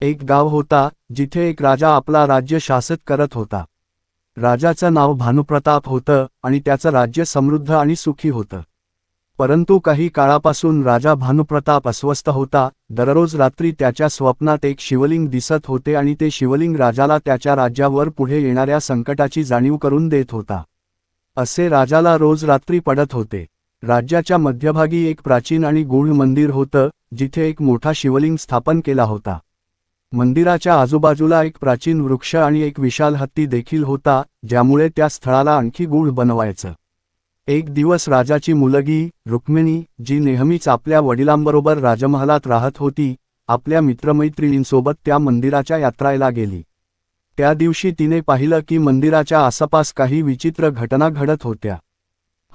एक गाव होता जिथे एक राजा आपला राज्य शासित करत होता. राजाचं नाव भानुप्रताप होतं आणि त्याचं राज्य समृद्ध आणि सुखी होतं. परंतु काही काळापासून राजा भानुप्रताप अस्वस्थ होता. दररोज रात्री त्याच्या स्वप्नात एक शिवलिंग दिसत होते आणि ते शिवलिंग राजाला त्याच्या राज्यावर पुढे येणाऱ्या संकटाची जाणीव करून देत होता. असे राजाला रोज रात्री पडत होते. राज्याच्या मध्यभागी एक प्राचीन आणि गूढ मंदिर होतं जिथे एक मोठा शिवलिंग स्थापन केला होता. मंदिराच्या आजूबाजूला एक प्राचीन वृक्ष आणि एक विशाल हत्ती देखील होता ज्यामुळे त्या स्थळाला आणखी गूढ बनवायचं. एक दिवस राजाची मुलगी रुक्मिणी जी नेहमीच आपल्या वडिलांबरोबर राजमहालात राहत होती आपल्या मित्रमैत्रिणींसोबत त्या मंदिराच्या यात्रायला गेली. त्या दिवशी तिने पाहिलं की मंदिराच्या आसपास काही विचित्र घटना घडत होत्या.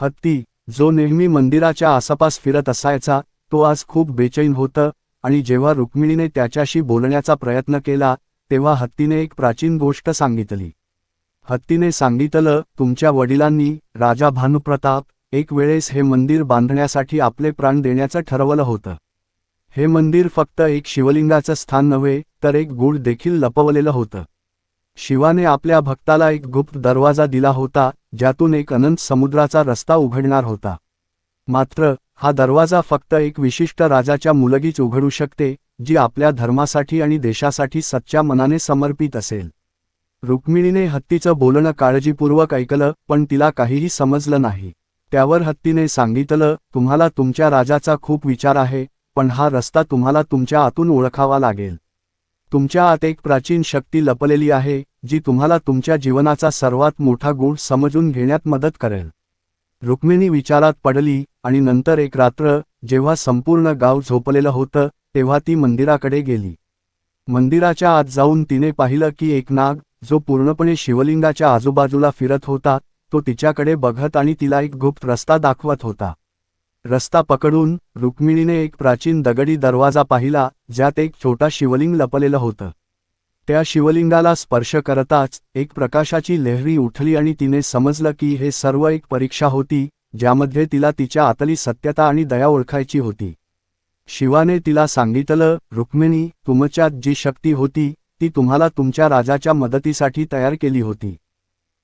हत्ती जो नेहमी मंदिराच्या आसपास फिरत असायचा तो आज खूप बेचैन होतं आणि जेव्हा रुक्मिणीने त्याच्याशी बोलण्याचा प्रयत्न केला तेव्हा हत्तीने एक प्राचीन गोष्ट सांगितली. हत्तीने सांगितलं तुमच्या वडिलांनी राजा भानुप्रताप एक वेळेस हे मंदिर बांधण्यासाठी आपले प्राण देण्याचं ठरवलं होतं. हे मंदिर फक्त एक शिवलिंगाचं स्थान नव्हे तर एक गूढ देखील लपवलेलं होतं. शिवाने आपल्या भक्ताला एक गुप्त दरवाजा दिला होता ज्यातून एक अनंत समुद्राचा रस्ता उघडणार होता. मात्र हा दरवाजा फक्त एक विशिष्ट राजाच्या मुलगीच उघडू शकते जी आपल्या धर्मासाठी आणि देशासाठी सच्च्या मनाने समर्पित असेल. रुक्मिणीने हत्तीचं बोलणं काळजीपूर्वक ऐकलं पण तिला काहीही समजलं नाही. त्यावर हत्तीने सांगितलं तुम्हाला तुमच्या राजाचा खूप विचार आहे पण हा रस्ता तुम्हाला तुमच्या आतून ओळखावा लागेल. तुमच्या आत एक प्राचीन शक्ती लपलेली आहे जी तुम्हाला तुमच्या जीवनाचा सर्वात मोठा गुण समजून घेण्यात मदत करेल. रुक्मिणी विचारात पडली आणि नंतर एक रात्र जेव्हा संपूर्ण गाव झोपलेलं होतं तेव्हा ती मंदिराकडे गेली. मंदिराच्या आत जाऊन तिने पाहिलं की एक नाग जो पूर्णपणे शिवलिंगाच्या आजूबाजूला फिरत होता तो तिच्याकडे बघत आणि तिला एक गुप्त रस्ता दाखवत होता. रस्ता पकडून रुक्मिणीने एक प्राचीन दगडी दरवाजा पाहिला ज्यात एक छोटा शिवलिंग लपलेलं होतं. त्या शिवलिंगाला स्पर्श करताच एक प्रकाशाची लहरी उठली आणि तिने समजलं की हे सर्व एक परीक्षा होती ज्यामध्ये तिला तिच्या आतली सत्यता आणि दया ओळखायची होती. शिवाने तिला सांगितलं रुक्मिणी तुमच्यात जी शक्ती होती ती तुम्हाला तुमच्या राजाच्या मदतीसाठी तयार केली होती.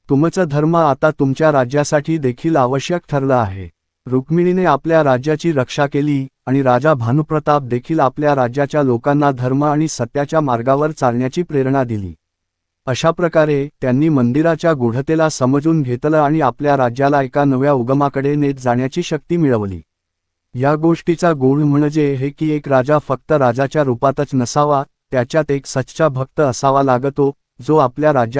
तुमचं धर्म आता तुमच्या राज्यासाठी देखील आवश्यक ठरलं आहे. रुक्मिणीने आपल्या राज्याची रक्षा केली आणि राजा भानुप्रताप देखील आपल्या राज्याच्या लोकांना धर्म आणि सत्याच्या मार्गावर चालण्याची प्रेरणा दिली. अशा प्रकारे त्यांनी मंदिराच्या गूढतेला समजून घेतलं आणि आपल्या राज्याला एका नव्या उगमाकडे नेत जाण्याची शक्ती मिळवली. या गोष्टीचा गूढ म्हणजे हे की एक राजा फक्त राजाच्या रूपातच नसावा त्याच्यात एक सच्चा भक्त असावा लागतो जो आपल्या राज्या